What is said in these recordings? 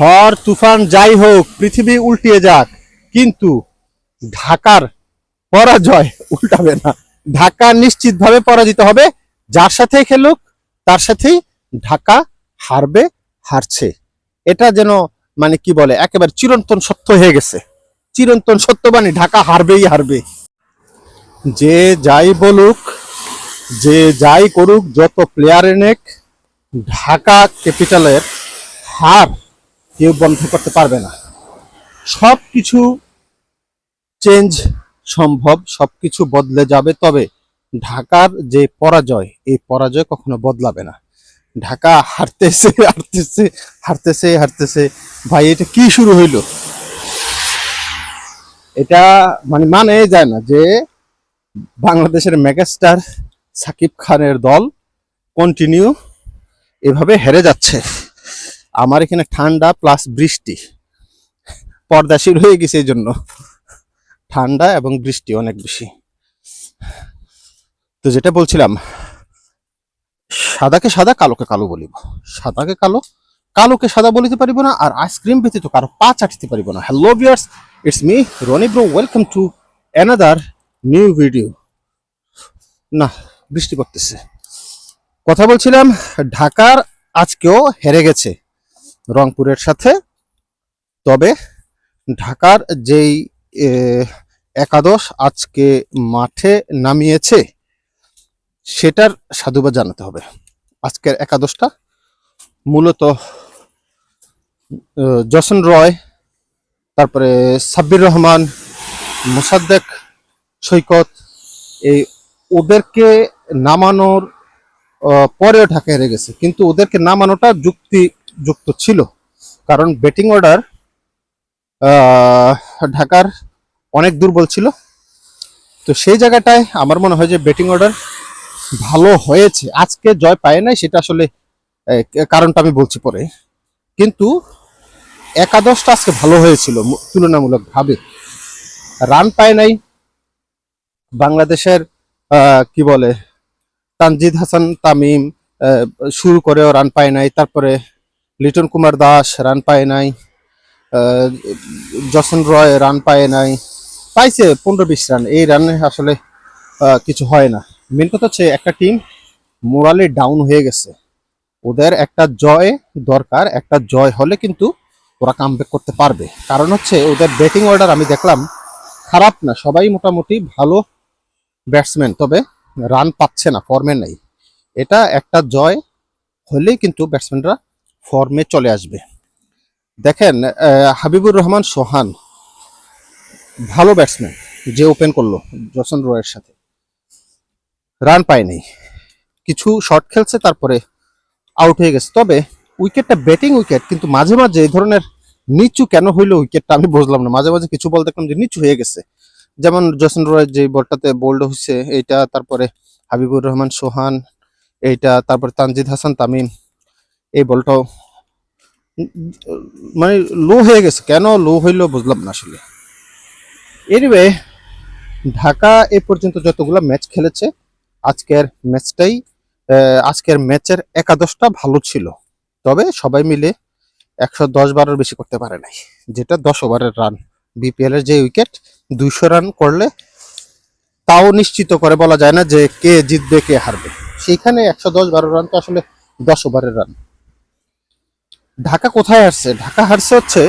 ঝড়, তুফান যাই হোক, পৃথিবী উল্টিয়ে যাক, কিন্তু ঢাকার পরাজয় উল্টাবে না। ঢাকা নিশ্চিতভাবে পরাজিত হবে, যার সাথে খেলুক, তার সাথেই ঢাকা হারবে, হারছে। এটা যেন মানে কি বলে, একেবারে চিরন্তন সত্য হয়ে গেছে। চিরন্তন সত্য মানে ঢাকা হারবেই হারবে। যে যাই বলুক, যে যাই করুক, যত প্লেয়ার এনেক, ঢাকা ক্যাপিটালের হার কেউ বন্ধ করতে পারবে না। সব কিছু চেঞ্জ সম্ভব সব কিছু বদলে যাবে, তবে ঢাকার যে পরাজয়, এই পরাজয় কখনো বদলাবে না। ঢাকা হারতেছে হারতেছে হারতেছে হারতেছে। ভাই, এটা কি শুরু হইল? এটা মানে মানে যায় না যে বাংলাদেশের মেগাস্টার সাকিব খানের দল কন্টিনিউ এভাবে হেরে যাচ্ছে। আমার এখানে ঠান্ডা প্লাস বৃষ্টি। পর্দাশীল হয়ে গেছে এই জন্য। ঠান্ডা এবং বৃষ্টি অনেক বেশি। তো যেটা বলছিলাম, সাদাকে সাদা, কালোকে কালো বলিব। সাদাকে কালো, কালোকে সাদা বলিতে পারিব না আর আইসক্রিম ব্যতীত কারও পা চাটতে পারিব না। Hello viewers it's me Rony bro welcome to another new video না, বৃষ্টি পড়তেছে। কথা বলছিলাম, ঢাকার আজকেও হেরে গেছে। রংপুরের সাথে। তবে ঢাকার যেই একাদশ আজকে মাঠে নামিয়েছে, সেটার সাধুবাদ জানাতে হবে। আজকের একাদশটা মূলত জসন রয়, তারপরে সাব্বির রহমান, মোসাদ্দেক সৈকত, এই ওদেরকে নামানোর পরেও ঢাকা হেরে গেছে। কিন্তু ওদেরকে নামানোটা যুক্তিযুক্ত ছিল। কারণ ব্যাটিং অর্ডার ঢাকার অনেক দুর্বল ছিল। তো সেই জায়গাটায় আমার মনে হয় যে ব্যাটিং অর্ডার ভালো হয়েছে। আজকে জয় পায় নাই সেটা আসলে কারণটা আমি বলছি পরে। কিন্তু একাদশটা আজকে ভালো হয়েছিল তুলনামূলকভাবে। রান পায় নাই বাংলাদেশের কি বলে, তানজিদ হাসান, তামিম শুরু করেও রান পায় নাই। তারপরে লিটন কুমার দাস রান পায় নাই জসন রয় রান পায় নাই, পাইছে পনেরো বিশ রান। এই রানে আসলে কিছু হয় না। মেন কথা হচ্ছে একটা টিম মোরালি ডাউন হয়ে গেছে। ওদের একটা জয় দরকার, একটা জয় হলে কিন্তু ওরা কামব্যাক করতে পারবে। কারণ হচ্ছে ওদের ব্যাটিং অর্ডার আমি দেখলাম খারাপ না, সবাই মোটামুটি ভালো ব্যাটসম্যান তবে রান পাচ্ছে না ফর্মে নেই। এটা একটা জয় হলেই কিন্তু ব্যাটসম্যানরা ফর্মে চলে আসবে। দেখেন হাবিবুর রহমান সোহান, ভালো ব্যাটসম্যান যে ওপেন করল জসন রয়ের সাথে। রান পায়নি কিছু শট খেলছে, তারপরে আউট হয়ে গেছে। তবে উইকেটটা ব্যাটিং উইকেট কিন্তু মাঝে মাঝে এই ধরনের নিচু কেন হইল উইকেটটা আমি বুঝলাম না। মাঝে মাঝে কিছু বল দেখলাম যে নিচু হয়ে গেছে। যেমন জসন রয়ের যে বলটাতে বোল্ড হচ্ছে এইটা, তারপরে হাবিবুর রহমান সোহান, এইটা, তারপরে তানজিদ হাসান তামিম এই বলটাও মানে লো হয়ে গেছে। কেন লো হইল বুঝলাম না আসলে। এনিওয়ে ঢাকা এ পর্যন্ত যতগুলো ম্যাচ খেলেছে, আজকের ম্যাচটাই আজকের ম্যাচের একাদশটা ভালো ছিল। তবে সবাই মিলে একশো দশ বারের বেশি করতে পারে নাই। যেটা দশ ওভারের রান বিপিএল এর যে উইকেট দুইশো রান করলে তাও নিশ্চিত করে বলা যায় না যে কে জিতবে, কে হারবে। সেইখানে একশো দশ বারো রান তো আসলে দশ ওভারের রান ঢাকা কোথায় হারছে? ঢাকা হারছে হচ্ছে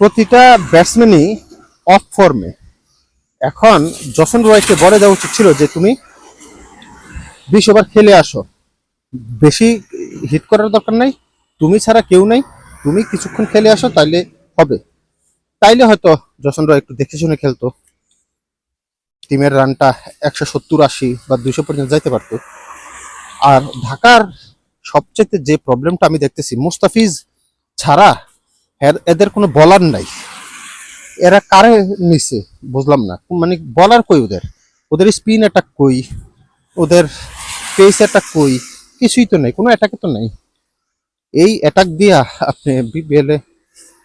প্রতিটা ব্যাটসম্যানই অফ ফর্মে এখন জসন রয়কে বলে দেওয়া উচিত ছিল যে তুমি বিশ ওভার খেলে আসো। বেশি হিট করার দরকার নাই, তুমি ছাড়া কেউ নাই, তুমি কিছুক্ষণ খেলে আসো, তাইলে হবে। তাইলে হয়তো জসন রয় একটু দেখে শুনে খেলতো। টিমের রানটা একশো সত্তর আশি বা দুইশো পর্যন্ত যাইতে পারতো। আর ঢাকার সবচেয়ে যে প্রবলেমটা আমি দেখতেছি, মুস্তাফিজ ছাড়া এদের কোনো বলার নাই। এরা কারে নিছে বুঝলাম না। মানে বলার কই ওদের? ওদের স্পিন অ্যাটাক কই? ওদের পেস অ্যাটাক কই? কিছুই তো নেই, কোনো অ্যাটাকে তো নেই। এই অ্যাটাক দিয়া আপনি বিপিএল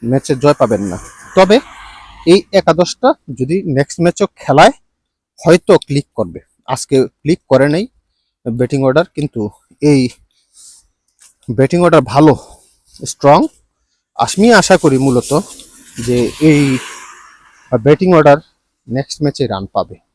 ম্যাচে জয় পাবেন না। তবে এই একাদশটা যদি নেক্সট ম্যাচও খেলায়, হয়তো ক্লিক করবে। আজকে ক্লিক করে নাই ব্যাটিং অর্ডার কিন্তু এই ব্যাটিং অর্ডার ভালো স্ট্রং আমি আশা করি মূলত যে এই, ব্যাটিং অর্ডার নেক্সট ম্যাচে রান পাবে।